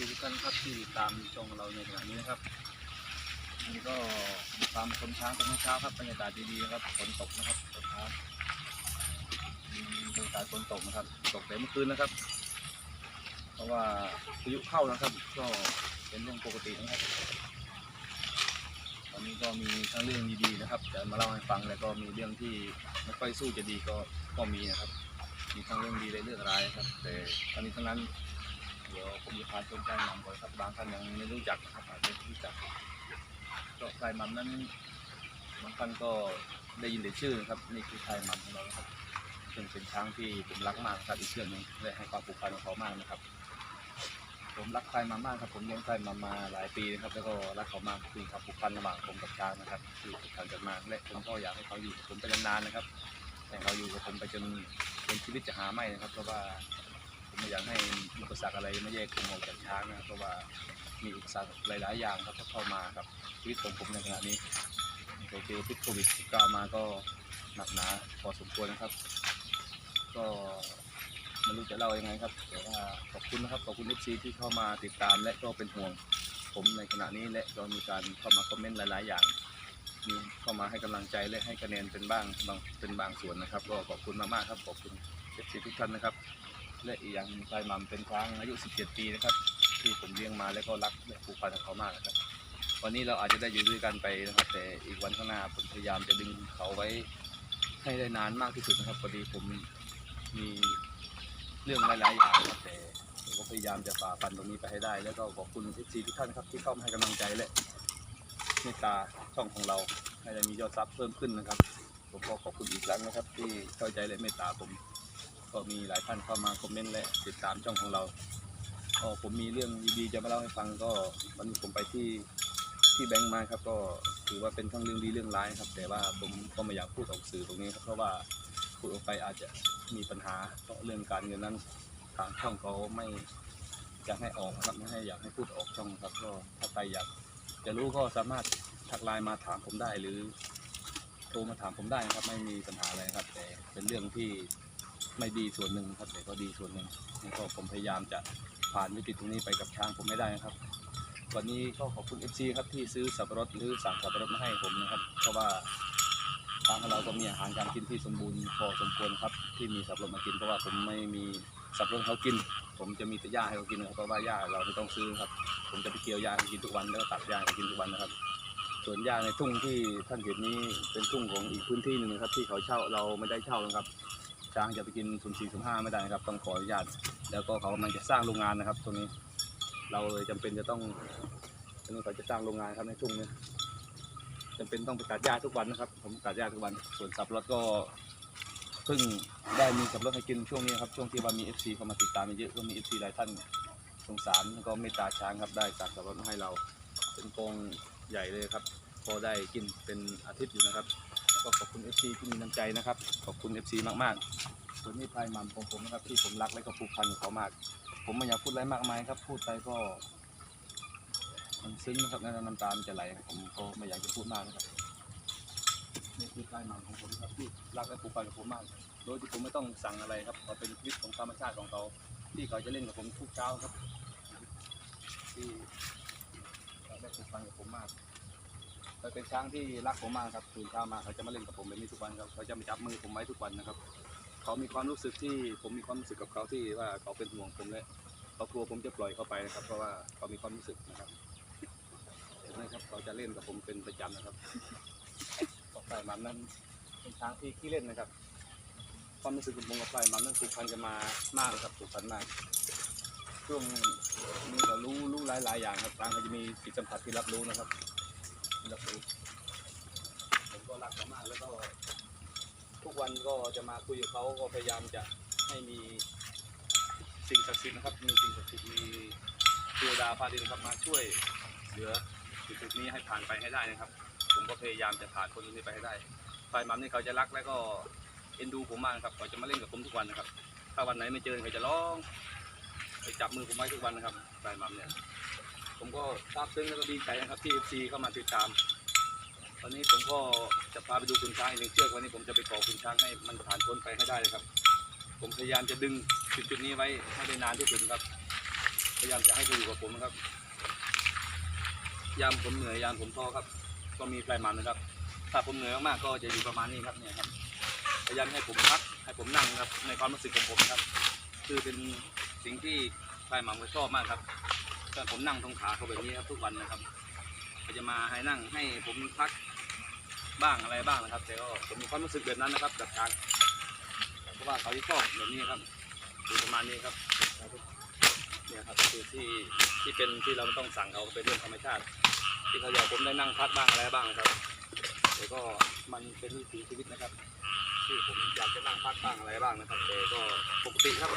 ดูทุกท่านครับที่ติดตามช่องเราในขณะนี้นะครับนี่ก็ตามคนช้างตอนเช้าครับบรรยากาศดีๆนะครับฝนตกนะครับตอนเช้าบรรยากาศฝนตกนะครับ ตกแต่เมื่อคืนนะครับ เพราะว่าพายุเข้านะครับ ก็เป็นเรื่องปกตินะครับตอนนี้ก็มีทั้งเรื่องดีๆนะครับจะมาเล่าให้ฟังแล้วก็มีเรื่องที่ไม่ค่อยสู้จะดีก็ก็มีนะครับ มีทั้งเรื่องดีและเรื่องร้ายนะครับ แต่ทั้งนี้ทั้งนั้น เดี๋ยวผมจะพาชมไก่หมัมก่อนครับบางท่านยังไม่รู้จักนะครับอาจจะไม่รู้จักก็ไก่หมัมนั้นบางท่านก็ได้ยินแต่ชื่อครับนี่คือไก่หมัมของเราครับซึ่งเป็นช้างที่ผมรักมากครับอีกเชือกนึงและให้ความผูกพันกับเขามากนะครับ ผมรักไก่หมัมมากครับผมเลี้ยงไก่หมัมมาหลายปีนะครับแล้วก็รักเขามากคือความผูกพันระหว่างผมกับช้างนะครับที่ผูกพันกันมากและผมก็อยากให้เขาอยู่กับผมไปนานๆนะครับแต่เขาอยู่กับผมไปจนจนชีวิตจะหาไม่นะครับ เพราะว่าผมไม่อยากให้ อุปสรรคอะไรไมาแยกผมออกจากช้างนะเพราะว่ามีอุปสรรคหลาย ๆ อย่างครับที่เข้ามากับชีวิตของผมในขณะนี้โอเคพิษโควิด19มาก็หนักหนาพอสมควรนะครับ ก็ไม่รู้จะเล่ายังไงครับแต่ว่าขอบคุณนะครับขอบคุณเอฟซีที่เข้ามาติดตามและก็เป็นห่วงผมในขณะนี้และก็มีการเข้ามาคอมเมนต์หลาย ๆ อย่างมีเข้ามาให้กำลังใจและให้คะแนนเป็นบ้างบางเป็นบางส่วนนะครับ ก็ขอบคุณมาก ๆ ครับขอบคุณเอฟซีทุกท่านนะครับ และอีกอย่างหนึ่งพลายหมัมเป็นช้างอายุ 17 ปีนะครับ ที่ผมเลี้ยงมาแล้วก็รักและผูกพันกับเขามากนะครับ วันนี้เราอาจจะได้อยู่ด้วยกันไปนะครับ แต่อีกวันข้างหน้าผมพยายามจะดึงเขาไว้ให้ได้นานมากที่สุดนะครับพอดีผมมีเรื่องหลายๆอย่างครับแต่ผมก็พยายามจะฝ่าฟันตรงนี้ไปให้ได้ แล้วก็ขอบคุณทีซีทุกท่านครับที่เข้ามาให้กำลังใจและเมตตาช่องของเราให้ได้มียอดซับเพิ่มขึ้นนะครับ ผมก็ขอบคุณอีกครั้งนะครับ ที่เข้าใจและเมตตาผม ก็มีหลายท่านเข้ามาคอมเมนต์และติดตามช่องของเราก็ผมมีเรื่องดีๆจะมาเล่าให้ฟังก็วันนี้ผมไปที่ที่แบงค์มาครับก็ถือว่าเป็นทั้งเรื่องดีเรื่องร้ายครับ แต่ว่าผมก็ไม่อยากพูดออกสื่อตรงนี้ครับเพราะว่าพูดออกไปอาจจะมีปัญหาเพราะเรื่องการเงินนั้นทางช่องเขาไม่อยากให้ออกครับไม่ให้อยากให้พูดออกช่องครับก็ถ้าใครอยากจะรู้ก็สามารถทักไลน์มาถามผมได้หรือโทรมาถามผมได้ครับไม่มีปัญหาอะไรครับ แต่เป็นเรื่องที่ ไม่ดีส่วนหนึ่งครับแต่ก็ดีส่วนหนึ่งแล้วก็ผมพยายามจะผ่านวิกฤตตรงนี้ไปกับช้างผมไม่ได้นะครับ วันนี้ก็ขอบคุณ FC ครับที่ซื้อสับปะรดหรือสั่งสับปะรดมาให้ผมนะครับ เพราะว่าช้างของเราก็มีอาหารการกินที่สมบูรณ์พอสมควรครับ ที่มีสับปะรดมากินเพราะว่าผมไม่มีสับปะรดเขากิน ผมจะมีแต่หญ้าให้เขากินนะครับเพราะว่าหญ้าเราไม่ต้องซื้อครับ ผมจะไปเกี่ยวหญ้าให้กินทุกวันแล้วก็ตัดหญ้าให้กินทุกวันนะครับส่วนหญ้าในทุ่งที่ท่านเห็นนี้เป็นทุ่งของอีกพื้นที่หนึ่งนะครับ ที่เขาเช่าเราไม่ได้เช่านะครับ ช้างจะไปกินสุ่มสี่สุ่มห้าไม่ได้นะครับ ต้องขออนุญาต แล้วก็เขากำลังจะสร้างโรงงานนะครับ ตรงนี้ เราเลยจำเป็นจะต้องตรงนี้เขาจะสร้างโรงงานครับในทุ่งนี้จำเป็นต้องไปตัดหญ้าทุกวันนะครับ ผมตัดหญ้าทุกวัน ส่วนสับปะรดก็เพิ่งได้มีสับปะรดให้กินช่วงนี้ครับช่วงที่ว่ามี FC เข้ามาติดตามเยอะก็มี FC หลายท่านสงสารแล้วก็เมตตาช้างครับได้สั่งสับปะรดมาให้เรา เป็นกองใหญ่เลยครับ พอได้กินเป็นอาทิตย์อยู่นะครับ ก็ขอบคุณ FC ที่มีน้ำใจนะครับ ขอบคุณ FC มากๆส่วนนี้พายหมัมของผมนะครับที่ผมรักและก็ผูกพันกับเขามาก ผมไม่อยากพูดอะไรมากมายครับ พูดไปก็มันซึ้งนะครับแล้วน้ำตามันจะไหลผมก็ไม่อยากจะพูดมากนะครับนี่คือพายหมัมของผมครับที่รักและผูกพันกับผมมาก โดยที่ผมไม่ต้องสั่งอะไรครับเขาเป็นชีวิตของธรรมชาติของเขาที่เขาจะเล่นกับผมทุกเช้าครับที่รักและผูกพันกับผมมาก เขาเป็นช้างที่รักผมมากครับตื่นเช้ามาเขาจะมาเล่นกับผมแบบนี้ทุกวันครับเขาจะมาจับมือผมไว้ทุกวันนะครับ เขามีความรู้สึกที่ผมมีความรู้สึกกับเขาที่ว่าเขาเป็นห่วงผมและเขากลัวผมจะปล่อยเขาไปนะครับ เพราะว่าเขามีความรู้สึกนะครับเห็นไหมครับเขาจะเล่นกับผมเป็นประจำนะครับต่อไปมันนั้นเป็นช้างที่ขี้เล่นนะครับ ความรู้สึกของผมกับไฟมันนั้นผูกพันกันมามากนะครับผูกพันมากช่วงนี้ก็รู้รู้หลายๆอย่างครับช้างเขาจะมีจิตสัมผัสที่รับรู้นะครับ ผมก็รักเขามากแล้วก็ทุกวันก็จะมาคุยกับเขาก็พยายามจะให้มีสิ่งศักดิ์สิทธิ์นะครับ มีสิ่งศักดิ์สิทธิ์มีเทวดาฟ้าดินครับมาช่วยเหลือจุดนี้ให้ผ่านไปให้ได้นะครับ ผมก็พยายามจะผ่านคนนี้ไปให้ได้ฝ่ายมัมนี่เขาจะรักแล้วก็เอ็นดูผมมากครับเขาจะมาเล่นกับผมทุกวันนะครับ ถ้าวันไหนไม่เจอเขาจะร้องไปจับมือผมไว้ทุกวันนะครับฝ่ายมัมเนี่ย ผมก็ซาบซึ้งแล้วก็ดีใจนะครับที่ FC เข้ามาติดตามวันนี้ผมก็จะพาไปดูคุณช้างอีกหนึ่งเชือกวันนี้ผมจะไปขอคุณช้างให้มันผ่านพ้นไปให้ได้เลยครับ ผมพยายามจะดึงจุดจุดๆนี้ไว้ให้ได้นานที่สุดครับ พยายามจะให้เขาอยู่กับผมนะครับ ยามผมเหนื่อยยามผมท้อครับ ก็มีปลายมันนะครับ ถ้าผมเหนื่อยมากๆก็จะอยู่ประมาณนี้ครับเนี่ยครับ พยายามให้ผมพักให้ผมนั่งครับในความรู้สึกของผมครับ คือเป็นสิ่งที่ปลายหมันก็ชอบมากครับ ถ้าผมนั่งตรงขาเขาแบบนี้ครับทุกวันนะครับเขาจะมาให้นั่งให้ผมพักบ้างอะไรบ้างนะครับ แต่ก็ผมมีความรู้สึกแบบนั้นนะครับกับการเพราะว่าเขาที่ชอบแบบนี้ครับคือประมาณนี้ครับเนี่ยครับคือที่ที่เป็นที่เราต้องสั่งเขาเป็นเรื่องธรรมชาติ ที่เขาอยากผมได้นั่งพักบ้างอะไรบ้างครับแต่ก็มันเป็นวิถีชีวิตนะครับ ที่ผมอยากจะนั่งพักบ้างอะไรบ้างนะครับแต่ก็ปกติครับ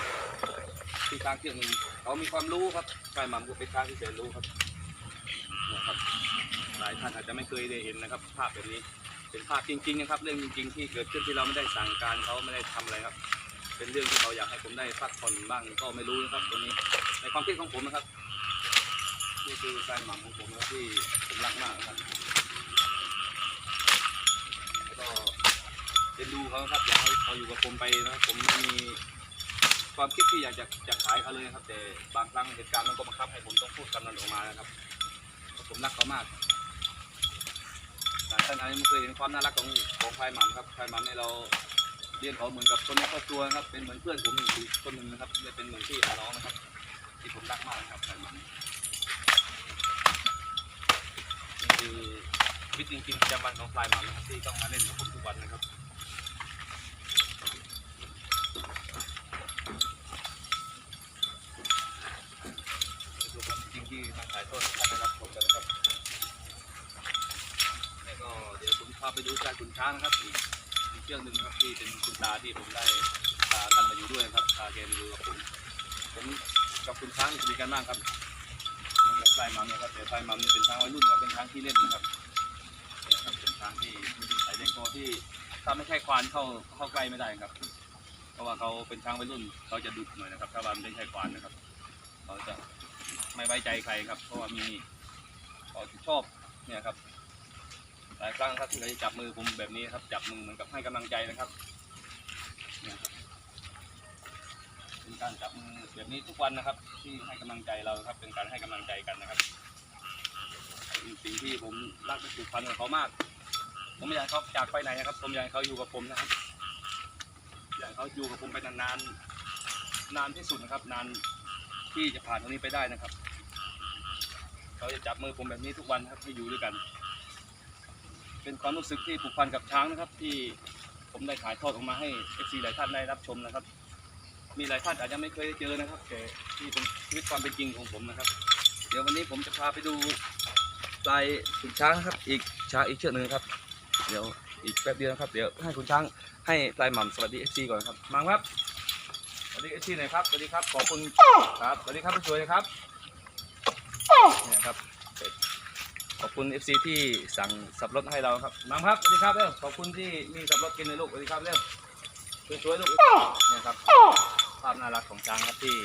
ที่ช้างเที่ยงนึงเขามีความรู้ครับกายหม่ำก็เป็นช้างที่แสนรู้ครับนะครับ หลายท่านอาจจะไม่เคยได้เห็นนะครับ ภาพแบบนี้เป็นภาพจริงๆนะครับ เรื่องจริง ๆ ที่เกิดขึ้นที่เราไม่ได้สั่งการเขาไม่ได้ทำอะไรครับ เป็นเรื่องที่เขาอยากให้ผมได้พักผ่อนบ้างก็ไม่รู้นะครับตรงนี้ในความคิดของผมนะครับนี่คือการหม่ำของผมนะครับที่ผมรักมากนะครับแล้วก็เรียนดูเขาครับอยากให้เขาอยู่กับผมไปนะผมไม่มี ความคิดที่อยากจะจะขายเขาเลยนะครับ แต่บางครั้งเหตุการณ์มันก็บังคับให้ผมต้องพูดคำนั้นออกมานะครับ ผมรักเขามากท่านอาจจะไม่เคยเห็นความน่ารักของของพลายหม่ำครับพลายหม่ำเนี่ยเราเรียนเขาเหมือนกับคนในครอบครัวนะครับ เป็นเหมือนเพื่อนผมอีกคนหนึ่งนะครับและเป็นเหมือนพี่อนน้องนะครับ ที่ผมรักมากนะครับพลายหม่ำนี่คือชีวิตจริงๆประจำวันของพลายหมานะครับที่ต้องมาเล่นกับผมทุกวันนะครับนี่คือความจริงที่ทางถ่ายทอดให้ท่านได้รับชมกันนะครับแล้วก็เดี๋ยวผมพาไปดูชายขุนช้างครับอีกอีกเรื่องหนึ่งครับที่เป็นคุณตาที่ผมได้พาท่านมาอยู่ด้วยนะครับพาแกมาอยู่กับผมผมกับคุณช้างสนิทกันมากครับนอกจากพลายมัมนะครับแต่พลายมัมนี่เป็นช้างวัยรุ่นครับเป็นช้างที่เล่นนะครับเนี่ยครับเป็นช้างที่มีสัยเด็กโตที่ถ้าไม่ใช่ควานเข้าเข้าใกล้ไม่ได้ครับ เพราะว่าเขาเป็นช้างวัยรุ่นเขาจะดุหน่อยนะครับ ถ้าว่าไม่ใช่ควานนะครับเขาจะไม่ไว้ใจใครครับ เพราะว่ามีเขาชอบเนี่ยครับ ลายครั้งครับที่เขาจะจับมือผมแบบนี้ครับ จับมือเหมือนกับให้กำลังใจนะครับเป็นการจับมือแบบนี้ทุกวันนะครับ ที่ให้กำลังใจเราครับ เป็นการให้กำลังใจกันนะครับเป็นสิ่งที่ผมรักและผูกพันกับเขามาก ผมไม่อยากเขาจากไปไหนนะครับ ผมอยากเขาอยู่กับผมนะครับอยากเขาอยู่กับผมไปนานๆนานที่สุดนะครับ นานที่จะผ่านตรงนี้ไปได้นะครับ เขาจะจับมือผมแบบนี้ทุกวันครับให้อยู่ด้วยกัน เป็นความรู้สึกที่ผูกพันกับช้างนะครับ ที่ผมได้ถ่ายทอดออกมาให้เอฟซีหลายท่านได้รับชมนะครับ มีหลายท่านอาจจะไม่เคยได้เจอนะครับแต่ที่เป็นชีวิตความเป็นจริงของผมนะครับ เดี๋ยววันนี้ผมจะพาไปดูลายขุนช้างนะครับ อีกช้างอีกเชือกหนึ่งครับ เดี๋ยวอีกแป๊บเดียวนะครับเดี๋ยวให้คุณช้างให้ปลายหม่ำสวัสดีเอฟซีก่อนครับมังครับสวัสดีเอฟซีหน่อยครับสวัสดีครับขอบคุณครับสวัสดีครับสวยนะครับเนี่ยครับ คุณเอฟซีที่สั่งสับรถให้เราครับมังครับสวัสดีครับเร็วขอบคุณที่มีสับรถกินเลยลูกสวัสดีครับเร็วสวยๆลูกเนี่ยครับภาพน่ารักของช้างครับที่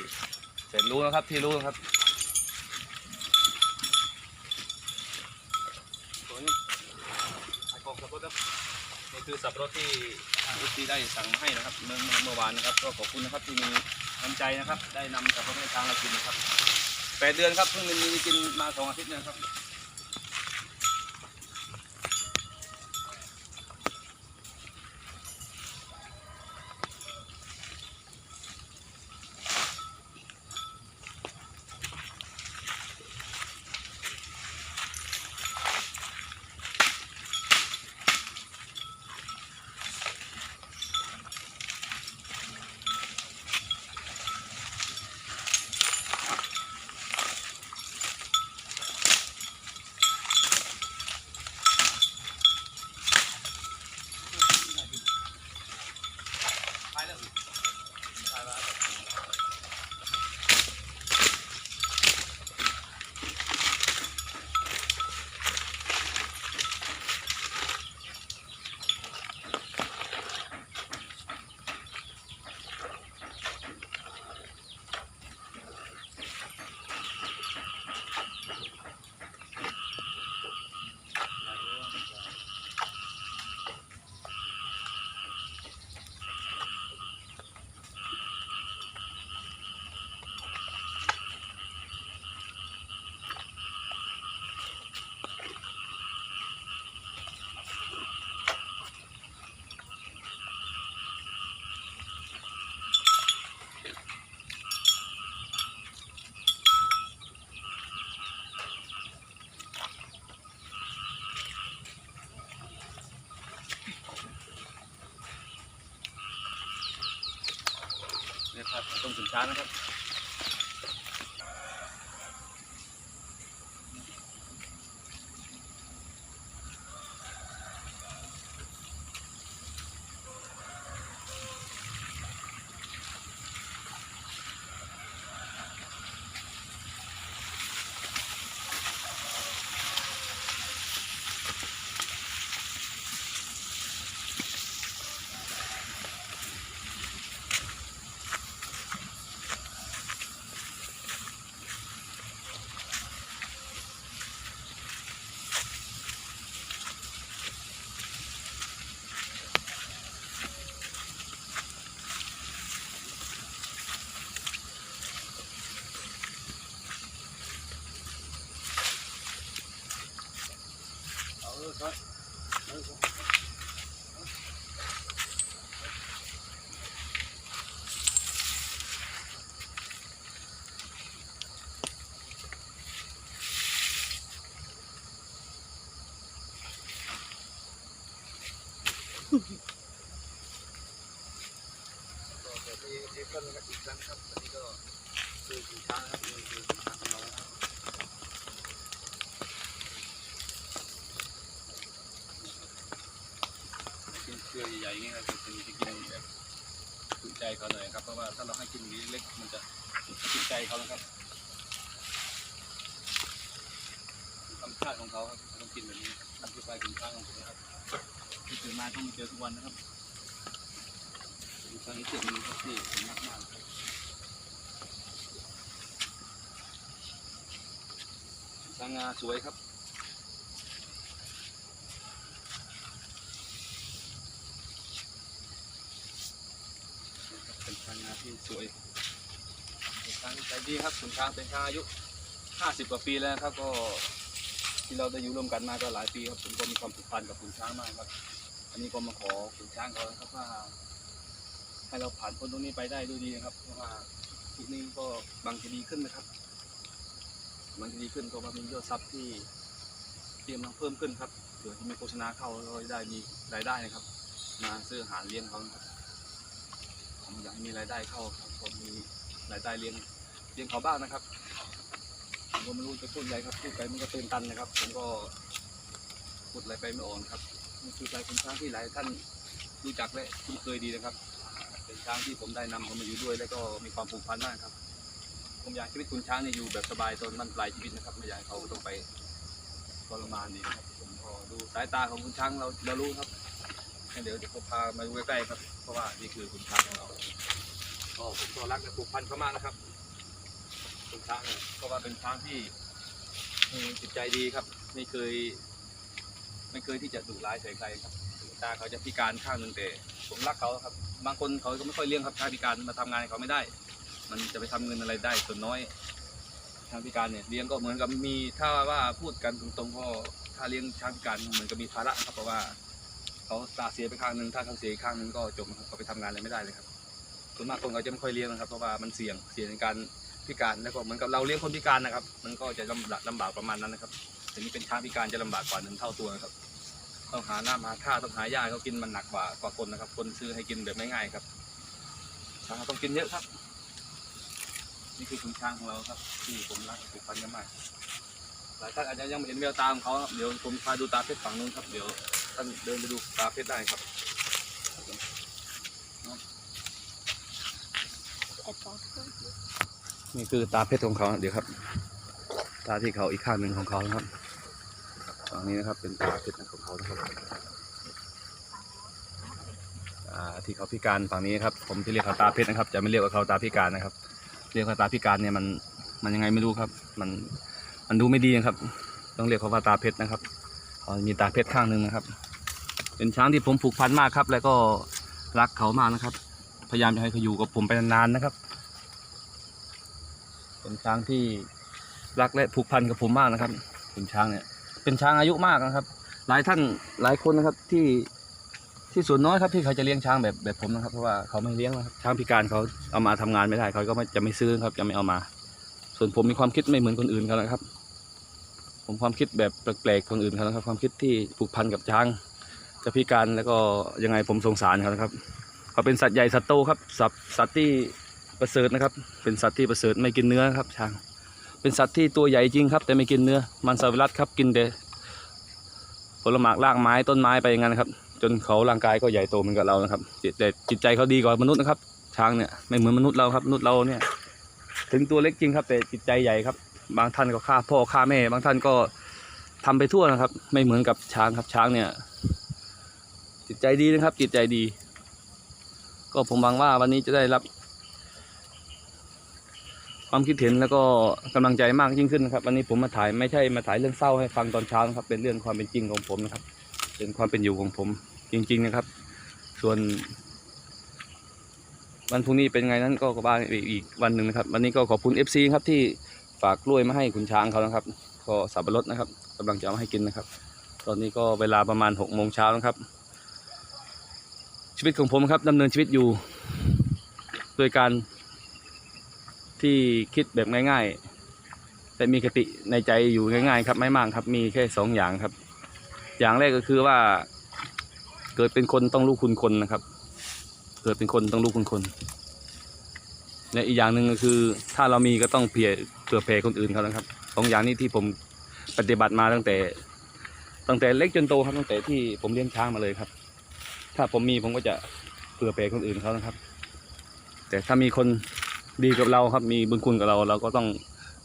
เสร็จรู้นะครับที่รู้นะครับสวนี่ไอ้กองสับรถนะนี่คือสับรถที่ทางอุตีได้สั่งมาให้นะครับเมื่อเมื่อวานนะครับ ก็ขอบคุณนะครับที่มีน้ำใจนะครับ ได้นำสับรถให้ช้างเรากินนะครับแปดเดือนครับเพิ่งมีกินมาสองอาทิตย์นยครับ สินค้านะครับ เครือใหญ่ๆอย่างนี้ครับคือจะกินแบบถูกใจเขาหน่อยครับเพราะว่าถ้าเราให้กินเล็กๆมันจะถูกใจเขานะครับธรรมชาติของเขาครับต้องกินแบบนี้นั่นคือปลายสินค้างของผมนะครับ ที่ตื่นมาต้องมาเจอทุกวันนะครับตอนนี้เจ็บมือครับพี่ผมมากมากๆครับช้างงาสวยครับเป็นช้างงาที่สวยเป็นช้างใจดีครับคุณช้างเป็นช้างอายุห้าสิบกว่าปีแล้วครับก็ที่เราได้อยู่ร่วมกันมาก็หลายปีครับผมก็มีความผูกพันกับคุณช้างมากครับ นนี้ก็มาขอคุณช้างเขาครับว่า ให้เราผ่านพ้นตรงนี้ไปได้ด้วยดีนะครับ เพราะว่าทีนี้ก็บางจะดีขึ้นนะครับ บางจะดีขึ้นก็มามียอดทรัพย์ที่เตรียมมาเพิ่มขึ้นครับเผื่อที่มีโฆษณาเข้าเราได้มีรายได้นะครับ มาซื้ออาหารเลี้ยงเขาครับผมอยากให้มีรายได้เข้าครับผมมีรายได้เลี้ยงเลี้ยงเขาบ้างนะครับผมก็ไม่รู้จะพูดอะไรครับพูดไปมันก็ตื่นตันนะครับ ผมก็พูดอะไรไปไม่ออกนครับ นี่คือใจคุณช้างที่หลายท่านรู้จักและคุ้นเคยดีนะครับ เป็นช้างที่ผมได้นำเขามาอยู่ด้วย แล้วก็มีความผูกพันมากครับ ผมอยากให้ชีวิตคุณช้างเนี่ยอยู่แบบสบายตอนมันปลายชีวิตนะครับ ไม่อยากให้เขาต้องไปทรมานดีนะครับผมก็ดูสายตาของคุณช้างเราเรารู้ครับงั้นเดี๋ยวเดี๋ยวผมพามาดูใกล้ๆครับ เพราะว่านี่คือคุณช้างของเราก็ผมก็รักและผูกพันเขามากนะครับ คุณช้างเนี่ยเพราะว่าเป็นช้างที่มีจิตใจดีครับ ไม่เคย ไม่เคยที่จะดุร้ายใส่ใครครับตาเขาจะพิการข้างหนึ่งแต่ผมรักเขาครับ บางคนเขาก็ไม่ค่อยเลี้ยงครับชาพิการมาทำงานเขาไม่ได้ มันจะไปทำเงินอะไรได้ส่วนน้อยช้างพิการเนี่ยเลี้ยงก็เหมือนกับมีถ้าว่าพูดกันตรงๆก็ถ้าเลี้ยงช้างพิการเหมือนกับมีภาระครับเพราะว่าเขาตาเสียไปข้างหนึ่งถ้าเขาเสียข้างหนึ่งก็จบครับเขาไปทำงานอะไรไม่ได้เลยครับส่วนมากคนเขาจะไม่ค่อยเลี้ยงนะครับเพราะว่ามันเสี่ยงเสี่ยงในการพิการแล้วก็เหมือนกับเราเลี้ยงคนพิการนะครับ มันก็จะลำบากลำบากประมาณนั้นนะครับ แต่นี่เป็นช้างพิการจะลำบากกว่าหนึ่งเท่าตัวนะครับ ต้องหาน้ำหาท่าต้องหาหญ้าเขากินมันหนักกว่ากว่าคนนะครับ คนซื้อให้กินแบบง่ายๆครับช้างต้องกินเยอะครับ นี่คือขุนช้างของเราครับ ที่ผมรักผูกพันกันมากหลายท่านอาจจะยังไม่เห็นแววตาของเขาครับเดี๋ยวผมพาดูตาเพชรฝั่งนู้นครับเดี๋ยวท่านเดินไปดูตาเพชรได้ครับนี่คือตาเพชรของเขาเดี๋ยวครับ ตาที่เขาอีกข้างหนึ่งของเขาครับ ฝั่งนี้นะครับเป็นตาเพชรของเขานะครับที่เขาพิการฝั่งนี้ครับ ผมจะเรียกเขาตาเพชรนะครับ จะไม่เรียกว่าเขาตาพิการนะครับ เรียกว่าตาพิการเนี่ยมันมันยังไงไม่รู้ครับ มันมันดูไม่ดีนะครับ ต้องเรียกเขาว่าตาเพชรนะครับเขามีตาเพชรข้างหนึ่งนะครับ เป็นช้างที่ผมผูกพันมากครับ แล้วก็รักเขามากนะครับ พยายามจะให้เขาอยู่กับผมไปนานๆนะครับ เป็นช้างที่รักและผูกพันกับผมมากนะครับเป็นช้างเนี่ย เป็นช้างอายุมากนะครับ หลายท่านหลายคนนะครับที่ที่ส่วนน้อยครับที่เขาจะเลี้ยงช้างแบบแบบผมนะครับเพราะว่าเขาไม่เลี้ยงนะครับช้างพิการเขาเอามาทำงานไม่ได้เขาก็ไม่จะไม่ซื้อครับจะไม่เอามา ส่วนผมมีความคิดไม่เหมือนคนอื่นเขานะครับ ผมความคิดแบบแปลกๆคนอื่นเขานะครับ ความคิดที่ผูกพันกับช้างจะพิการแล้วก็ยังไงผมสงสารเขานะครับเขาเป็นสัตว์ใหญ่สัตว์โตครับสัตว์สัตว์ที่ประเสริฐนะครับ เป็นสัตว์ที่ประเสริฐไม่กินเนื้อครับช้าง เป็นสัตว์ที่ตัวใหญ่จริงครับ แต่ไม่กินเนื้อมันสวิรัตครับกินแต่ผลไม้รากไม้ต้นไม้ไปอย่างนั้นครับ จนเขาร่างกายก็ใหญ่โตเหมือนกับเรานะครับแต่จิตใจเขาดีกว่ามนุษย์นะครับช้างเนี่ยไม่เหมือนมนุษย์เราครับมนุษย์เราเนี่ย ถึงตัวเล็กจริงครับ แต่จิตใจใหญ่ครับ บางท่านก็ฆ่าพ่อฆ่าแม่ บางท่านก็ทำไปทั่วนะครับ ไม่เหมือนกับช้างครับช้างเนี่ย จิตใจดีนะครับ จิตใจดี ก็ผมหวังว่าวันนี้จะได้รับ ความคิดเห็นแล้วก็กำลังใจมากยิ่งขึ้นนะครับวันนี้ผมมาถ่ายไม่ใช่มาถ่ายเรื่องเศร้าให้ฟังตอนเช้านะครับ เป็นเรื่องความเป็นจริงของผมนะครับ เป็นความเป็นอยู่ของผมจริง ๆนะครับ ส่วนวันพรุ่งนี้เป็นไงนั้นก็กบ้านอีกวันหนึ่งนะครับ วันนี้ก็ขอบคุณ FC ครับที่ฝากกล้วยมาให้คุณช้างเขานะครับ ก็สับปะรดนะครับกำลังจะเอามาให้กินนะครับ ตอนนี้ก็เวลาประมาณหกโมงเช้านะครับ ชีวิตของผมครับดำเนินชีวิตอยู่ โดยการ ที่คิดแบบง่าย ๆ แต่มีคติในใจอยู่ง่ายๆ ครับไม่มากครับมีแค่สองอย่างครับ อย่างแรกก็คือว่า เกิดเป็นคนต้องรู้คุณคนนะครับ เกิดเป็นคนต้องรู้คุณคนและอีกอย่างหนึ่งก็คือ ถ้าเรามีก็ต้องเผื่อเผื่อแผ่คนอื่นเขานะครับสองอย่างนี้ที่ผมปฏิบัติมาตั้งแต่ ตั้งแต่เล็กจนโตครับตั้งแต่ที่ผมเลี้ยงช้างมาเลยครับ ถ้าผมมีผมก็จะเผื่อแผ่คนอื่นเขานะครับ แต่ถ้ามีคน ดีกับเราครับ มีบุญคุณกับเรา เราก็ต้อง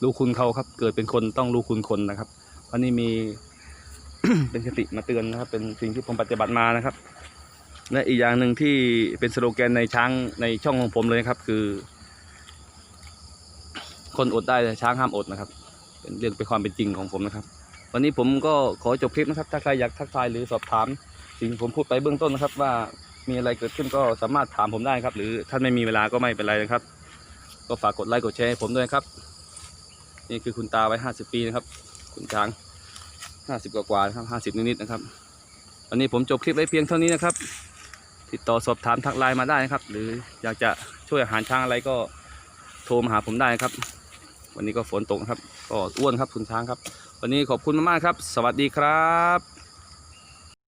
รู้คุณเขาครับ เกิดเป็นคนต้องรู้คุณคนนะครับวันนี้มี เป็นคติมาเตือนนะครับ เป็นสิ่งที่ผมปฏิบัติมานะครับ และอีกอย่างหนึ่งที่เป็นสโลแกนในช้างในช่องของผมเลยนะครับ คือ คนอดได้แต่ช้างห้ามอดนะครับ เป็นเรื่องเป็นความเป็นจริงของผมนะครับ วันนี้ผมก็ขอจบคลิปนะครับ ถ้าใครอยากทักทายหรือสอบถาม สิ่งที่ผมพูดไปเบื้องต้นนะครับ ว่ามีอะไรเกิดขึ้นก็สามารถถามผมได้ครับ หรือท่านไม่มีเวลาก็ไม่เป็นไรนะครับ ก็ฝากกดไลค์กดแชร์ให้ผมด้วยครับ นี่คือคุณตาไว้ห้าสิบปีนะครับ คุณช้างห้าสิบกว่านะครับห้าสิบนิดๆนะครับ วันนี้ผมจบคลิปไว้เพียงเท่านี้นะครับ ติดต่อสอบถามทักไลน์มาได้นะครับ หรืออยากจะช่วยอาหารช้างอะไรก็โทรมาหาผมได้ครับ วันนี้ก็ฝนตกครับ ก็อ้วนครับคุณช้างครับ วันนี้ขอบคุณมากๆครับ สวัสดีครับ